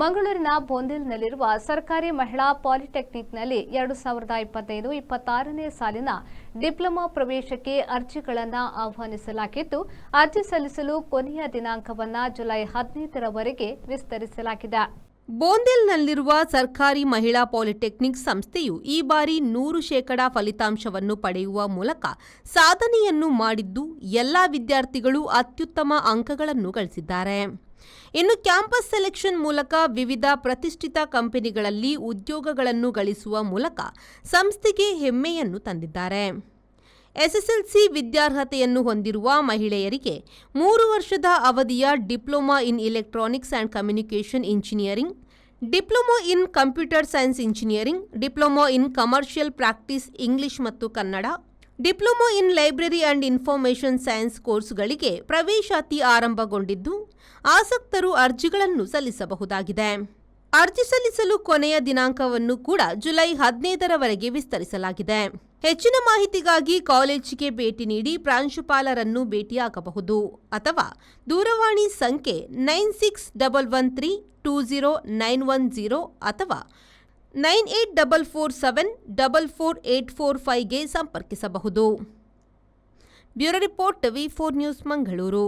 ಮಂಗಳೂರಿನ ಬೋಂದಿಲ್ನಲ್ಲಿರುವ ಸರ್ಕಾರಿ ಮಹಿಳಾ ಪಾಲಿಟೆಕ್ನಿಕ್ನಲ್ಲಿ ಎರಡು ಸಾವಿರದ ಇಪ್ಪತ್ತೈದು ಇಪ್ಪತ್ತಾರನೇ ಸಾಲಿನ ಡಿಪ್ಲೊಮಾ ಪ್ರವೇಶಕ್ಕೆ ಅರ್ಜಿಗಳನ್ನು ಆಹ್ವಾನಿಸಲಾಗಿದ್ದು, ಅರ್ಜಿ ಸಲ್ಲಿಸಲು ಕೊನೆಯ ದಿನಾಂಕವನ್ನು ಜುಲೈ ಹದಿನೈದರವರೆಗೆ ವಿಸ್ತರಿಸಲಾಗಿದೆ. ಬೋಂದೆಲ್ನಲ್ಲಿರುವ ಸರ್ಕಾರಿ ಮಹಿಳಾ ಪಾಲಿಟೆಕ್ನಿಕ್ ಸಂಸ್ಥೆಯು ಈ ಬಾರಿ ನೂರು ಶೇಕಡಾ ಫಲಿತಾಂಶವನ್ನು ಪಡೆಯುವ ಮೂಲಕ ಸಾಧನೆಯನ್ನು ಮಾಡಿದ್ದು ಎಲ್ಲ ವಿದ್ಯಾರ್ಥಿಗಳು ಅತ್ಯುತ್ತಮ ಅಂಕಗಳನ್ನು ಗಳಿಸಿದ್ದಾರೆ. ಇನ್ನು ಕ್ಯಾಂಪಸ್ ಸೆಲೆಕ್ಷನ್ ಮೂಲಕ ವಿವಿಧ ಪ್ರತಿಷ್ಠಿತ ಕಂಪನಿಗಳಲ್ಲಿ ಉದ್ಯೋಗಗಳನ್ನು ಗಳಿಸುವ ಮೂಲಕ ಸಂಸ್ಥೆಗೆ ಹೆಮ್ಮೆಯನ್ನು ತಂದಿದ್ದಾರೆ. ಎಸ್ಎಸ್ಎಲ್ಸಿ ವಿದ್ಯಾರ್ಹತೆಯನ್ನು ಹೊಂದಿರುವ ಮಹಿಳೆಯರಿಗೆ ಮೂರು ವರ್ಷದ ಅವಧಿಯ diploma in electronics and communication engineering diploma in computer science engineering, diploma in commercial practice English ಮತ್ತು Kannada, diploma in library and information science ಕೋರ್ಸ್ಗಳಿಗೆ ಪ್ರವೇಶಾತಿ ಆರಂಭಗೊಂಡಿದ್ದು, ಆಸಕ್ತರು ಅರ್ಜಿಗಳನ್ನು ಸಲ್ಲಿಸಬಹುದಾಗಿದೆ. ಅರ್ಜಿ ಸಲ್ಲಿಸಲು ಕೊನೆಯ ದಿನಾಂಕವನ್ನು ಕೂಡ ಜುಲೈ ಹದಿನೈದರವರೆಗೆ ವಿಸ್ತರಿಸಲಾಗಿದೆ. ಹೆಚ್ಚಿನ ಮಾಹಿತಿಗಾಗಿ ಕಾಲೇಜಿಗೆ ಭೇಟಿ ನೀಡಿ ಪ್ರಾಂಶುಪಾಲರನ್ನು ಭೇಟಿಯಾಗಬಹುದು ಅಥವಾ ದೂರವಾಣಿ ಸಂಖ್ಯೆ nine six double one three two zero nine one zero ಅಥವಾ nine eight double four seven double four eight four ಫೈವ್ಗೆ ಸಂಪರ್ಕಿಸಬಹುದು. Bureau report V four news Mangaluru.